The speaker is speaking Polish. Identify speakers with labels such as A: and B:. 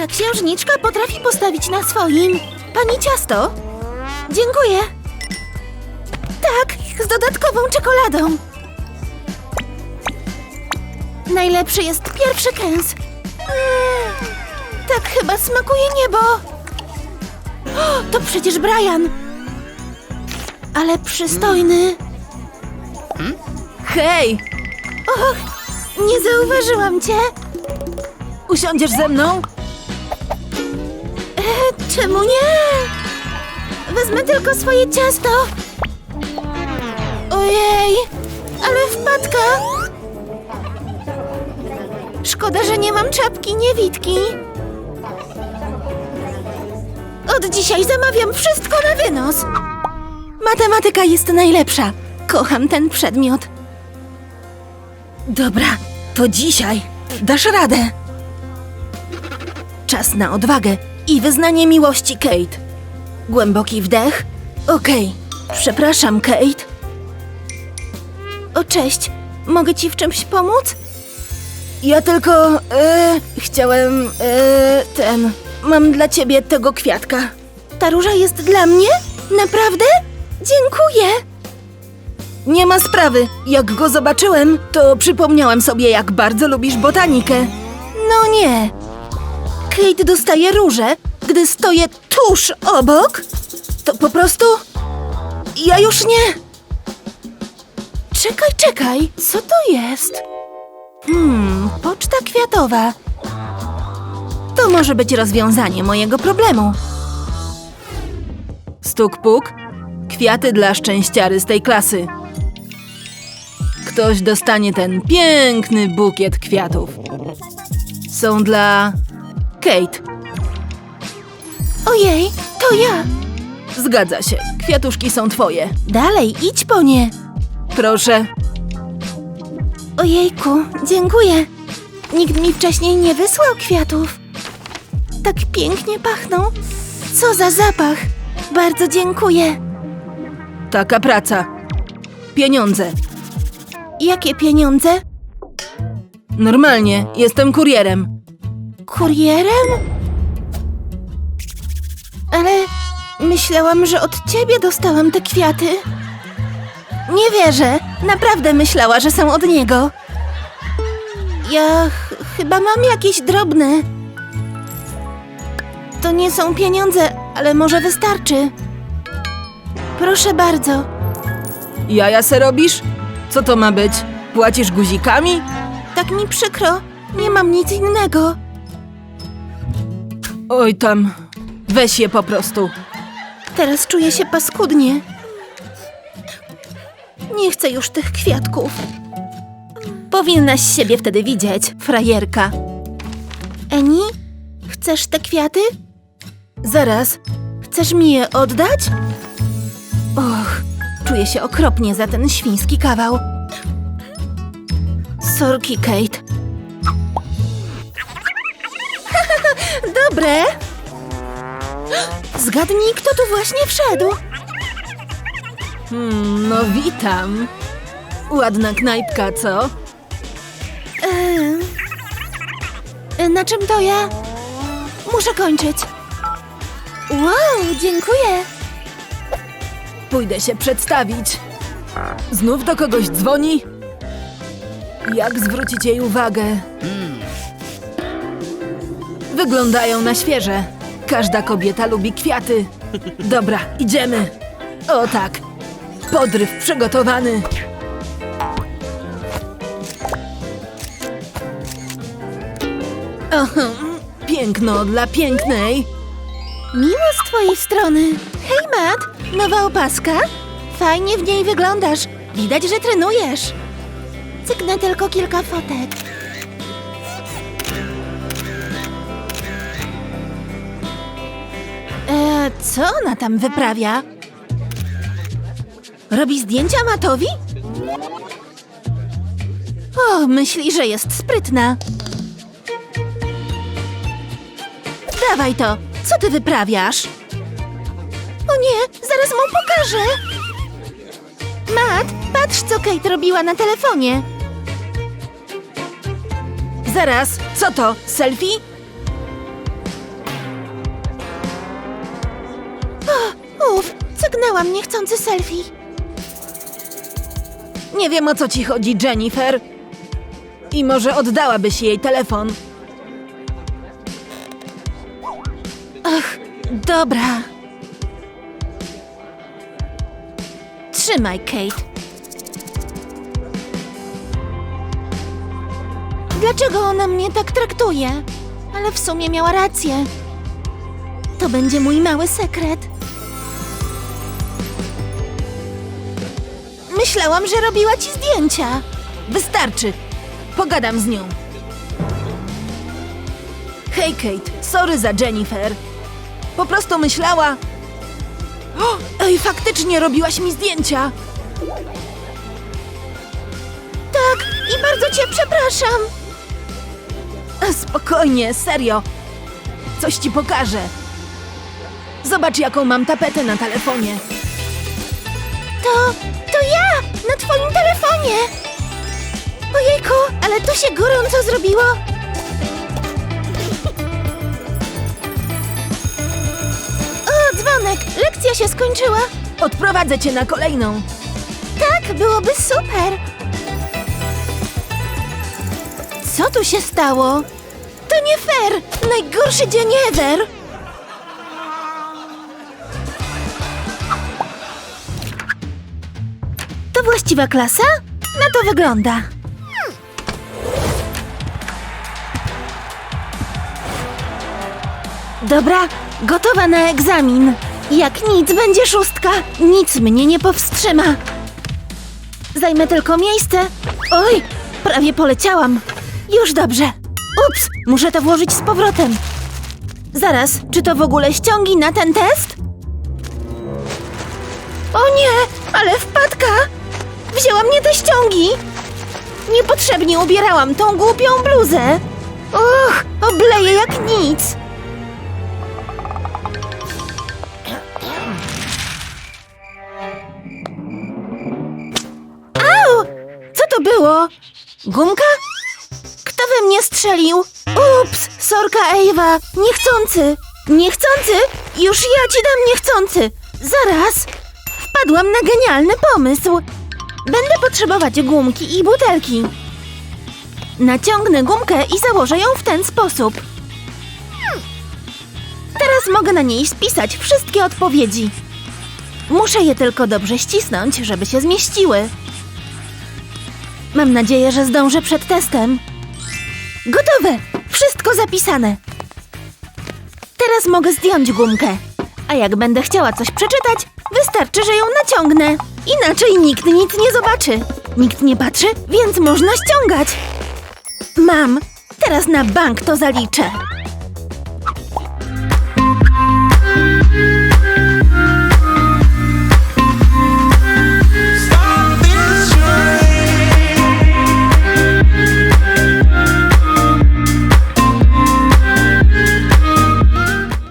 A: Ta księżniczka potrafi postawić na swoim. Pani ciasto? Dziękuję. Tak, z dodatkową czekoladą. Najlepszy jest pierwszy kęs. Mm, tak chyba smakuje niebo. O, to przecież Brian. Ale przystojny.
B: Hej!
A: Och, nie zauważyłam cię.
B: Usiądziesz ze mną?
A: Czemu nie? Wezmę tylko swoje ciasto. Ojej, ale wpadka. Szkoda, że nie mam czapki niewidki. Od dzisiaj zamawiam wszystko na wynos. Matematyka jest najlepsza. Kocham ten przedmiot.
B: Dobra, to dzisiaj. Dasz radę. Czas na odwagę i wyznanie miłości, Kate. Głęboki wdech. Okej. Przepraszam, Kate.
A: O, cześć. Mogę ci w czymś pomóc?
B: Ja tylko. E, chciałem. E, ten. Mam dla ciebie tego kwiatka.
A: Ta róża jest dla mnie? Naprawdę? Dziękuję.
B: Nie ma sprawy. Jak go zobaczyłem, to przypomniałem sobie, jak bardzo lubisz botanikę.
A: No nie. Kate dostaje róże, gdy stoję tuż obok?
B: To po prostu. Ja już nie.
A: Czekaj, czekaj, co to jest? Hmm, poczta kwiatowa. To może być rozwiązanie mojego problemu.
B: Stuk puk. Kwiaty dla szczęściary z tej klasy. Ktoś dostanie ten piękny bukiet kwiatów. Są dla Kate.
A: Ojej, to ja.
B: Zgadza się. Kwiatuszki są twoje.
A: Dalej, idź po nie.
B: Proszę.
A: Ojejku, dziękuję. Nikt mi wcześniej nie wysłał kwiatów. Tak pięknie pachną. Co za zapach. Bardzo dziękuję.
B: Taka praca. Pieniądze.
A: Jakie pieniądze?
B: Normalnie, jestem kurierem.
A: Kurierem? Ale myślałam, że od ciebie dostałam te kwiaty. Nie wierzę. Naprawdę myślała, że są od niego. Ja ch- chyba mam jakieś drobne. To nie są pieniądze, ale może wystarczy. Proszę bardzo.
B: Jaja se robisz? Co to ma być? Płacisz guzikami?
A: Tak mi przykro. Nie mam nic innego.
B: Oj tam. Weź je po prostu.
A: Teraz czuję się paskudnie. Nie chcę już tych kwiatków. Powinnaś siebie wtedy widzieć, frajerka. Eni, chcesz te kwiaty?
B: Zaraz.
A: Chcesz mi je oddać? Och, czuję się okropnie za ten świński kawał. Sorki, Kate. Dobre. Zgadnij, kto tu właśnie wszedł.
B: Hmm, no witam. Ładna knajpka, co?
A: E, na czym to ja? Muszę kończyć. Wow, dziękuję.
B: Pójdę się przedstawić. Znów do kogoś dzwoni? Jak zwrócić jej uwagę? Wyglądają na świeże. Każda kobieta lubi kwiaty. Dobra, idziemy. O tak. Podryw przygotowany. Ahem, Piękno dla pięknej.
A: Miło z twojej strony. Hej, Matt, nowa opaska? Fajnie w niej wyglądasz. Widać, że trenujesz. Cyknę tylko kilka fotek. Co ona tam wyprawia? Robi zdjęcia Matowi? O, myśli, że jest sprytna. Dawaj to! Co ty wyprawiasz? O nie, zaraz mu pokażę! Matt, patrz co Kate robiła na telefonie.
B: Zaraz, co to? Selfie?
A: Ściągnęłam niechcący selfie.
B: Nie wiem o co ci chodzi, Jennifer. I może oddałabyś jej telefon.
A: Ach, dobra. Trzymaj, Kate. Dlaczego ona mnie tak traktuje? Ale w sumie miała rację. To będzie mój mały sekret. Myślałam, że robiła ci zdjęcia.
B: Wystarczy. Pogadam z nią. Hej, Kate. Sorry za Jennifer. Po prostu myślała... O, ej, faktycznie robiłaś mi zdjęcia.
A: Tak, i bardzo cię przepraszam.
B: Spokojnie, serio. Coś ci pokażę. Zobacz, jaką mam tapetę na telefonie.
A: To! Na twoim telefonie! Ojejku, ale tu się gorąco zrobiło! O, dzwonek! Lekcja się skończyła!
B: Odprowadzę cię na kolejną.
A: Tak, byłoby super! Co tu się stało? To nie fair! Najgorszy dzień ever! To właściwa klasa? Na to wygląda. Dobra, gotowa na egzamin. Jak nic będzie szóstka, nic mnie nie powstrzyma. Zajmę tylko miejsce. Oj, prawie poleciałam. Już dobrze. Ups, muszę to włożyć z powrotem. Zaraz, czy to w ogóle ściągi na ten test? O nie, ale wpadka! Wzięła mnie te ściągi! Niepotrzebnie ubierałam tą głupią bluzę. Och, obleję jak nic. Au! Co to było? Gumka? Kto we mnie strzelił? Ups, sorka Ewa, niechcący. Niechcący? Już ja ci dam niechcący. Zaraz. Wpadłam na genialny pomysł. Będę potrzebować gumki i butelki. Naciągnę gumkę i założę ją w ten sposób. Teraz mogę na niej spisać wszystkie odpowiedzi. Muszę je tylko dobrze ścisnąć, żeby się zmieściły. Mam nadzieję, że zdążę przed testem. Gotowe! Wszystko zapisane. Teraz mogę zdjąć gumkę. A jak będę chciała coś przeczytać, wystarczy, że ją naciągnę. Inaczej nikt nic nie zobaczy. Nikt nie patrzy, więc można ściągać. Mam. Teraz na bank to zaliczę.